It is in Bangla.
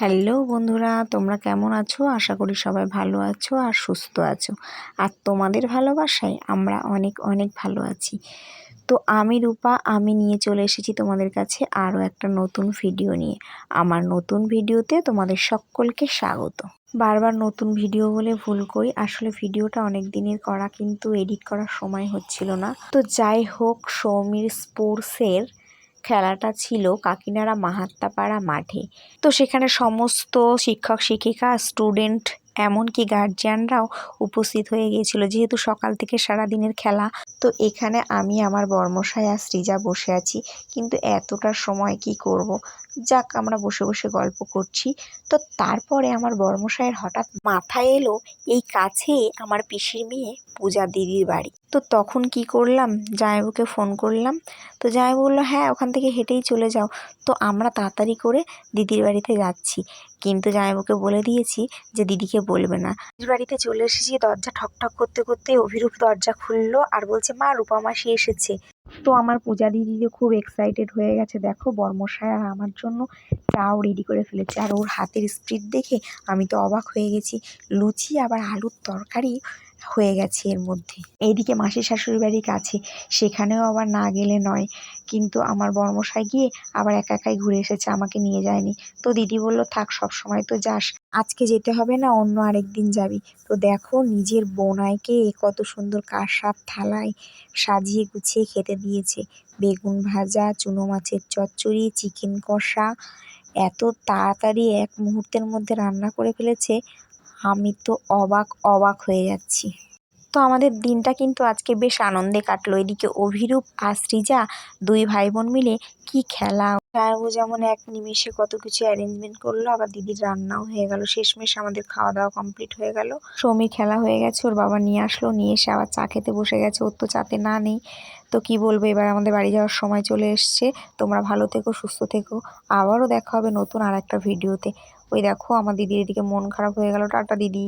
হ্যালো বন্ধুরা, তোমরা কেমন আছো? আশা করি সবাই ভালো আছো আর সুস্থ আছো। আর তোমাদের ভালোবাসায় আমরা অনেক অনেক ভালো আছি। তো আমি রূপা, আমি নিয়ে চলে এসেছি তোমাদের কাছে আরও একটা নতুন ভিডিও নিয়ে। আমার নতুন ভিডিওতে তোমাদের সকলকে স্বাগত। বারবার নতুন ভিডিও বলে ভুল করি, আসলে ভিডিওটা অনেক দিনের করা কিন্তু এডিট করার সময় হচ্ছিল না। তো যাই হোক, সৌমির স্পোর্টসের খেলাটা ছিল কাকিনাড়া মাহাত্মাপাড়া মাঠে। তো সেখানে সমস্ত শিক্ষক, শিক্ষিকা স্টুডেন্ট এমনকি গার্জিয়ানরাও উপস্থিত হয়ে গিয়েছিল, যেহেতু সকাল থেকে সারা দিনের খেলা। তো এখানে আমি আমার বর্মশাই আর সৃজা বসে আছি, কিন্তু এতটা সময় কি করব। যাক, আমরা বসে বসে গল্প করছি। তো তারপরে আমার বর্মশাইয়ের হঠাৎ মাথায় এলো এই কাছে আমার পিসির মেয়ে পূজা দিদির বাড়ি। তো তখন কি করলাম? জামাইবাবুকে ফোন করলাম। তো জামাইবাবু বলল হ্যাঁ ওখান থেকে হেঁটেই চলে যাও। তো আমরা তাড়াতাড়ি করে দিদির বাড়িতে যাচ্ছি। কিন্তু জামাইবাবুকে বলে দিয়েছি যে দিদিকে বলবে না। দিদির বাড়িতে চলে এসেছি, দরজা ঠক ঠক করতে করতে অভিরূপ দরজা খুললো আর বলছে, মা রূপা মাসি এসেছে। তো আমার পূজা দিদি খুব এক্সাইটেড হয়ে গেছে। দেখো বর্মশায় আর আমার জন্য চাও রেডি করে ফেলেছে। আর ওর হাতের স্পিড দেখে আমি তো অবাক হয়ে গেছি। লুচি, আবার আলুর তরকারি হয়ে গেছে এর মধ্যে। এইদিকে মাসির শাশুড়ি বাড়ির কাছে। সেখানেও আবার না গেলে নয়। কিন্তু আমার বর্মশাই গিয়ে আবার একা একাই ঘুরে এসেছে, আমাকে নিয়ে যায়নি। তো দিদি বলল, থাক সব সময় তো যাস। আজকে যেতে হবে না, অন্য আরেক দিন যাবি। তো দেখো, নিজের বোনাইকে কত সুন্দর কাঁসার থালায় সাজিয়ে গুছিয়ে খেতে দিয়েছে। বেগুন ভাজা, চুনো মাছের চচ্চড়ি, চিকেন কষা, এত তাড়াতাড়ি এক মুহূর্তের মধ্যে রান্না করে ফেলেছে। আমি তো অবাক অবাক হয়ে যাচ্ছি। তো আমাদের দিনটা কিন্তু আজকে বেশ আনন্দে কাটলো। এদিকে অভিরূপ আর সৃজা দুই ভাই বোন মিলে কি খেলা। জামাইবাবু যেমন এক নিমেষে কত কিছু অ্যারেঞ্জমেন্ট করল, আবার দিদির রান্নাও হয়ে গেল। শেষমেশ আমাদের খাওয়া দাওয়া কমপ্লিট হয়ে গেল। সৌমির খেলা হয়ে গেছে, ওর বাবা নিয়ে আসলো, নিয়ে এসে আবার চা খেতে বসে গেছে। ওর তো চাতে না নেই। তো কি বলব, এবার আমাদের বাড়ি যাওয়ার সময় চলে এসছে। তোমরা ভালো থেকো, সুস্থ থেকো। আবারও দেখা হবে নতুন আর একটা ভিডিওতে ওই দেখো, আমার দিদির এদিকে মন খারাপ হয়ে গেল। টাটা দিদি।